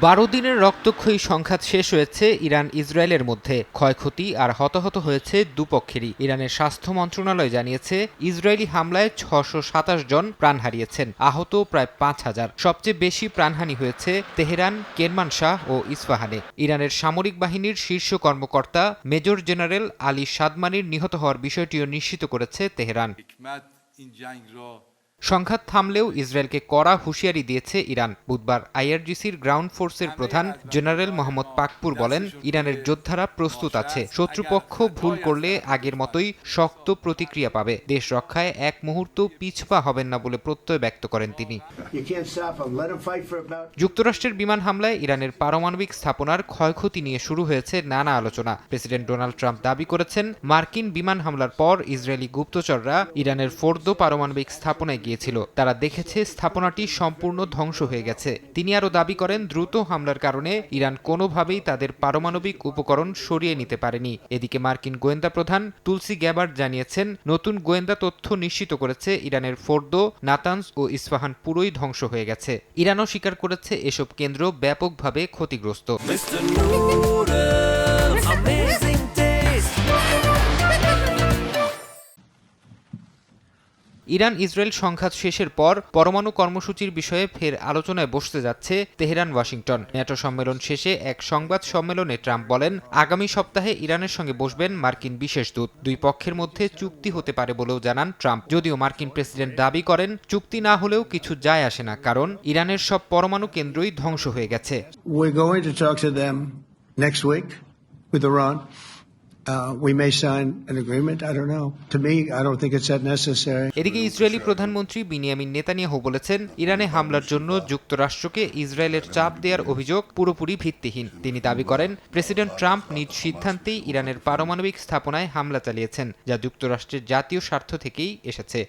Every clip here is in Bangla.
বারো দিনের রক্তক্ষয়ী সংঘাত শেষ হয়েছে ইরান ইসরায়েলের মধ্যে। ক্ষয়ক্ষতি আর হতাহত হয়েছে দুপক্ষেরই। ইরানের স্বাস্থ্য মন্ত্রণালয় জানিয়েছে, ইসরায়েলি হামলায় ছশো সাতাশ জন প্রাণ হারিয়েছেন, আহত প্রায় পাঁচ হাজার। সবচেয়ে বেশি প্রাণহানি হয়েছে তেহরান কেরমানশাহ ও ইস্পাহানে। ইরানের সামরিক বাহিনীর শীর্ষ কর্মকর্তা মেজর জেনারেল আলী সাদমানির নিহত হওয়ার বিষয়টিও নিশ্চিত করেছে তেহরান। সংঘাত থামলেও ইসরায়েলকে কড়া হুঁশিয়ারি দিয়েছে ইরান। বুধবার আইআরজিসির গ্রাউন্ড ফোর্সের প্রধান জেনারেল মোহাম্মদ পাকপুর বলেন ইরানের যোদ্ধারা প্রস্তুত আছে। শত্রুপক্ষ ভুল করলে আগের মতোই শক্ত প্রতিক্রিয়া পাবে। দেশ রক্ষায় এক মুহূর্ত পিছপা হবেন না বলে প্রত্যয় ব্যক্ত করেন তিনি। যুক্তরাষ্ট্রের বিমান হামলায় ইরানের পারমাণবিক স্থাপনার ক্ষয়ক্ষতি নিয়ে শুরু হয়েছে নানা আলোচনা। প্রেসিডেন্ট ডোনাল্ড ট্রাম্প দাবি করেছেন মার্কিন বিমান হামলার পর ইসরায়েলি গুপ্তচররা ইরানের ফোর্দ পারমাণবিক স্থাপনায় গিয়ে গিয়েছিল তারা দেখেছে স্থাপনাটি সম্পূর্ণ ধ্বংস হয়ে গেছে। তিনি আরও দাবি করেন, দ্রুত হামলার কারণে ইরান কোনোভাবেই তাদের পারমাণবিক উপকরণ সরিয়ে নিতে পারেনি। এদিকে মার্কিন গোয়েন্দা প্রধান তুলসি গ্যাবার্ড জানিয়েছেন, নতুন গোয়েন্দা তথ্য নিশ্চিত করেছে ইরানের ফোর্দো নাতানস ও ইস্পাহান পুরোই ধ্বংস হয়ে গেছে। ইরানও স্বীকার করেছে এসব কেন্দ্র ব্যাপকভাবে ক্ষতিগ্রস্ত। ইরান ইসরায়েল সংঘাত শেষের পর পরমাণু কর্মসূচির বিষয়ে ফের আলোচনায় বসতে যাচ্ছে তেহরান, ওয়াশিংটন। ন্যাটো সম্মেলন শেষে এক সংবাদ সম্মেলনে ট্রাম্প বলেন, আগামী সপ্তাহে ইরানের সঙ্গে বসবেন মার্কিন বিশেষ দূত। দুই পক্ষের মধ্যে চুক্তি হতে পারে বলেও জানান ট্রাম্প। যদিও মার্কিন প্রেসিডেন্ট দাবি করেন, চুক্তি না হলেও কিছু যায় আসে না কারণ ইরানের সব পরমাণু কেন্দ্রই ধ্বংস হয়ে গেছে। We're going to talk to them next week with Iran. Uh, we may sign an agreement. I don't know. To me, I don't think it's that necessary. এদিকে ইসরায়েলি প্রধানমন্ত্রী বিনিয়ামিন নেতানিয়াহু বলেছেন ইরানে হামলার জন্য যুক্তরাষ্ট্রকে ইসরায়েলের চাপ দেওয়ার অভিযোগ পুরোপুরি ভিত্তিহীন তিনি দাবি করেন প্রেসিডেন্ট ট্রাম্প নিজ সিদ্ধান্তেই ইরানের পারমাণবিক স্থাপনায় হামলা চালিয়েছেন যা যুক্তরাষ্ট্রের জাতীয় স্বার্থ থেকেই এসেছে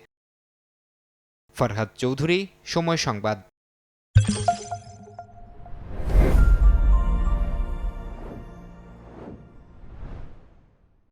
ফরহাদ চৌধুরী সময় সংবাদ